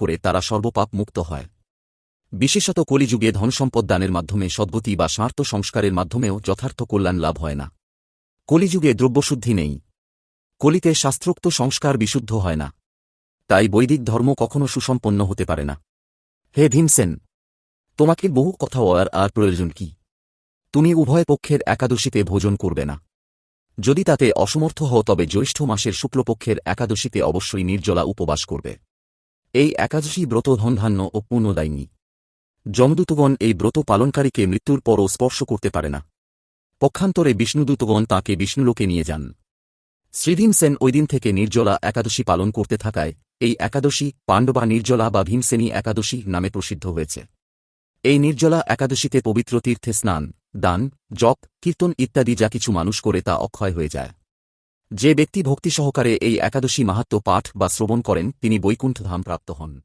করে তারা সর্বপাপ মুক্ত হয়। বিশেষত কলিযুগে ধনসম্পদ দানের মাধ্যমে সদ্গতি বা স্বার্থ সংস্কারের মাধ্যমেও যথার্থ কল্যাণ লাভ হয় না। কলিযুগে দ্রব্যশুদ্ধি নেই। কলিতে শাস্ত্রোক্ত সংস্কার বিশুদ্ধ হয় না। তাই বৈদিক ধর্ম কখনো সুসম্পন্ন হতে পারে না। হে ভীমসেন তোমাকে বহু কথা বলার আর প্রয়োজন কি? তুমি উভয় পক্ষের একাদশীতে ভোজন করবে না। যদি তাতে অসমর্থ হও তবে জ্যৈষ্ঠ মাসের শুক্লপক্ষের একাদশীতে অবশ্যই নির্জলা উপবাস করবে। এই একাদশী ব্রত ধনধান্য ও পুণ্যদায়িনী। যমদূতগণ এই ব্রত পালনকারীকে মৃত্যুর পরও স্পর্শ করতে পারে না। পক্ষান্তরে বিষ্ণুদূতগণ তাঁকে বিষ্ণুলোকে নিয়ে যান। শ্রীভীমসেন ওই দিন থেকে নির্জলা একাদশী পালন করতে থাকায় এই একাদশী পাণ্ডবা নির্জলা বা ভীমসেনী একাদশী নামে প্রসিদ্ধ হয়েছে। এই নির্জলা একাদশীতে পবিত্র তীর্থে স্নান, দান, জপ, কীর্তন ইত্যাদি যা কিছু মানুষ করে তা অক্ষয় হয়ে যায়। যে ব্যক্তি ভক্তি সহকারে এই একাদশী মাহাত্ম পাঠ বা শ্রবণ করেন, তিনি বৈকুণ্ঠ ধাম প্রাপ্ত হন।